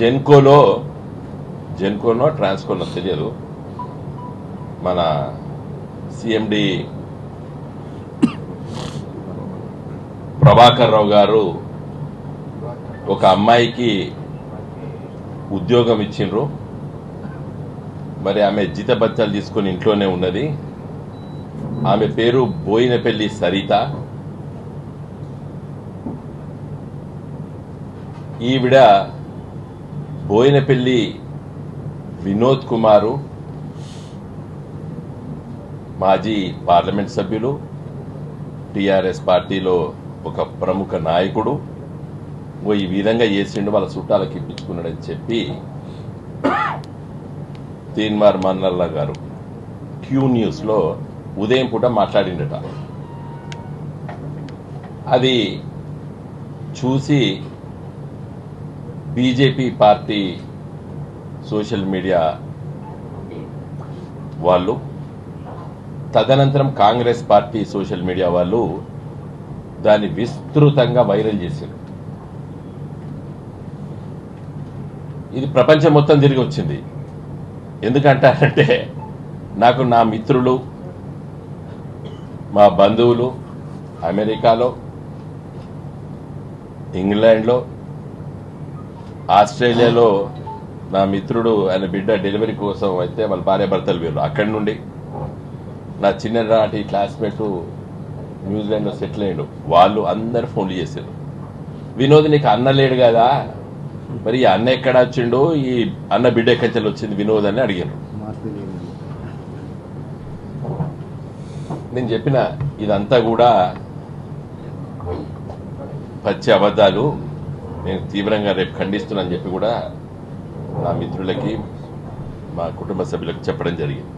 జెన్కోలో జెన్కోనో ట్రాన్స్కోనో తెలియదు. మన సిఎండి ప్రభాకర్ రావు గారు ఒక అమ్మాయికి ఉద్యోగం ఇచ్చిండ్రు. మరి ఆమె జీతభత్యాలు తీసుకొని ఇంట్లోనే ఉన్నది. ఆమె పేరు బోయినపల్లి సరిత. ఈవిడ బోయినపల్లి వినోద్ కుమారు మాజీ పార్లమెంట్ సభ్యులు టిఆర్ఎస్ పార్టీలో ఒక ప్రముఖ నాయకుడు. ఓ ఈ విధంగా చేసిండు వాళ్ళ చుట్టాలకి ఇప్పించుకున్నాడని చెప్పి తీన్మార్ మన్నల్లా గారు క్యూ న్యూస్లో ఉదయం పూట మాట్లాడిండట. అది చూసి బీజేపీ పార్టీ సోషల్ మీడియా వాళ్ళు తదనంతరం కాంగ్రెస్ పార్టీ సోషల్ మీడియా వాళ్ళు దాన్ని విస్తృతంగా వైరల్ చేశారు. ఇది ప్రపంచం మొత్తం తిరిగి వచ్చింది. ఎందుకంటారంటే నాకు నా మిత్రులు మా బంధువులు అమెరికాలో ఇంగ్లాండ్లో ఆస్ట్రేలియాలో నా మిత్రుడు ఆయన బిడ్డ డెలివరీ కోసం అయితే వాళ్ళ భార్య భర్తలు వీళ్ళు అక్కడి నుండి. నా చిన్ననాటి క్లాస్మేట్ న్యూజిలాండ్లో సెటిల్ అయ్యాడు. వాళ్ళు అందరు ఫోన్లు చేశారు వినోద్ నీకు అన్న లేడు కదా? మరి ఈ అన్న ఎక్కడ వచ్చిండు? ఈ అన్న బిడ్డ ఎక్కడి వచ్చింది వినోద్ అని అడిగారు నేను చెప్పిన ఇదంతా కూడా పచ్చి అబద్ధాలు. నేను తీవ్రంగా రేపు ఖండిస్తున్నానని చెప్పి కూడా నా మిత్రులకి మా కుటుంబ సభ్యులకు చెప్పడం జరిగింది.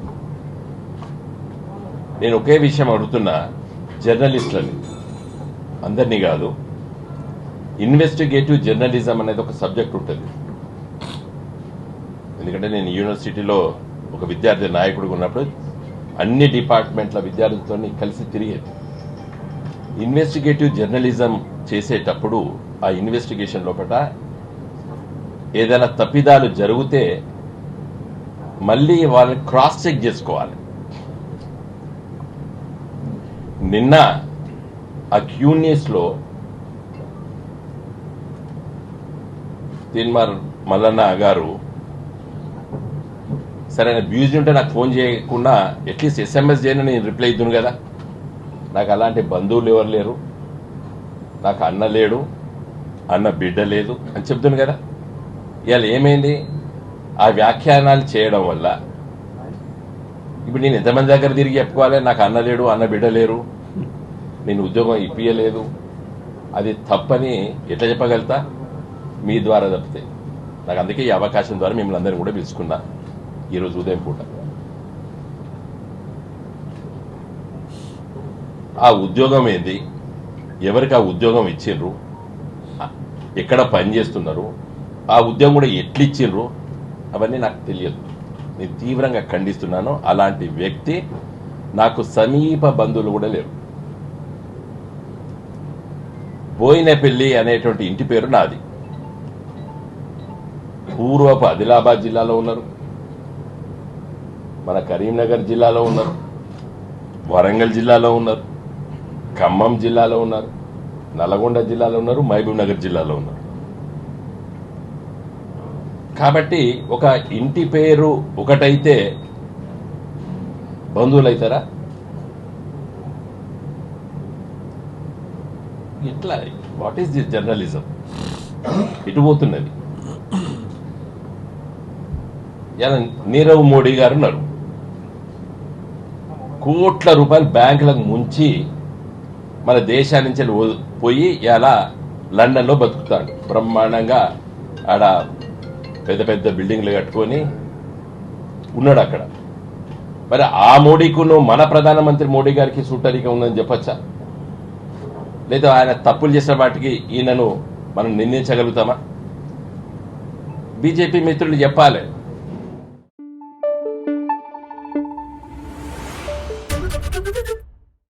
నేను ఒకే విషయం అడుగుతున్నా జర్నలిస్టులని. అందరినీ కాదు ఇన్వెస్టిగేటివ్ జర్నలిజం అనేది ఒక సబ్జెక్ట్ ఉంటుంది. ఎందుకంటే నేను యూనివర్సిటీలో ఒక విద్యార్థి నాయకుడిగా ఉన్నప్పుడు అన్ని డిపార్ట్మెంట్ల విద్యార్థులతో కలిసి తిరిగేది. ఇన్వెస్టిగేటివ్ జర్నలిజం చేసేటప్పుడు ఆ ఇన్వెస్టిగేషన్ లోపల ఏదైనా తప్పిదాలు జరిగితే మళ్ళీ వాళ్ళని క్రాస్ చెక్ చేసుకోవాలి. నిన్న ఆ క్యూనియస్లో తీన్మార్ మల్లన్న గారు సరే ఆయన ఉంటే నాకు ఫోన్ చేయకుండా అట్లీస్ట్ ఎస్ఎంఎస్ చేయను నేను రిప్లై ఇద్దును కదా. నాకు అలాంటి బంధువులు ఎవరు లేరు. నాకు అన్న లేడు అన్న బిడ్డ లేదు అని చెప్తుంది కదా. ఇవాళ ఏమైంది? ఆ వ్యాఖ్యానాలు చేయడం వల్ల ఇప్పుడు నేను ఎంతమంది దగ్గర తిరిగి చెప్పుకోవాలి? నాకు అన్న లేడు అన్న బిడ్డ లేరు. నేను ఉద్యోగం ఇప్పియలేదు. అది తప్పని ఎట్లా చెప్పగలుగుతా? మీ ద్వారా తప్పితే. నాకు అందుకే ఈ అవకాశం ద్వారా మిమ్మల్ని అందరినీ కూడా పిలుచుకున్నా ఈరోజు ఉదయం పూట. ఆ ఉద్యోగం ఏంది? ఎవరికి ఆ ఉద్యోగం ఇచ్చిండ్రు? ఎక్కడ పని చేస్తున్నారు? ఆ ఉద్యోగం కూడా ఎట్లు ఇచ్చిండ్రు అవన్నీ నాకు తెలియదు. నేను తీవ్రంగా ఖండిస్తున్నాను. అలాంటి వ్యక్తి నాకు సమీప బంధువులు కూడా లేవు బోయినపల్లి అనేటువంటి ఇంటి పేరు నాది. పూర్వపు ఆదిలాబాద్ జిల్లాలో ఉన్నారు. మన కరీంనగర్ జిల్లాలో ఉన్నారు. వరంగల్ జిల్లాలో ఉన్నారు. ఖమ్మం జిల్లాలో ఉన్నారు నల్గొండ జిల్లాలో ఉన్నారు మహబూబ్ నగర్ జిల్లాలో ఉన్నారు. కాబట్టి ఒక ఇంటి పేరు ఒకటైతే బంధువులు అవుతారా ఎట్లా? వాట్ ఈస్ దిస్ జర్నలిజం ఇటు పోతున్నది. నీరవ్ మోడీ గారు ఉన్నారు. కోట్ల రూపాయలు బ్యాంకులకు ముంచి మన దేశాన్నించి పోయి ఇలా లండన్లో బతుకుతాడు బ్రహ్మాండంగా ఆడ పెద్ద పెద్ద బిల్డింగ్లు కట్టుకొని ఉన్నాడు అక్కడ. మరి ఆ మోడీకును మన ప్రధానమంత్రి మోడీ గారికి సూటరిక ఉందని చెప్పచ్చా? లేదా ఆయన తప్పులు చేసిన వాటికి ఈయనను మనం నిందించగలుగుతామా? బీజేపీ మిత్రులు చెప్పాలి.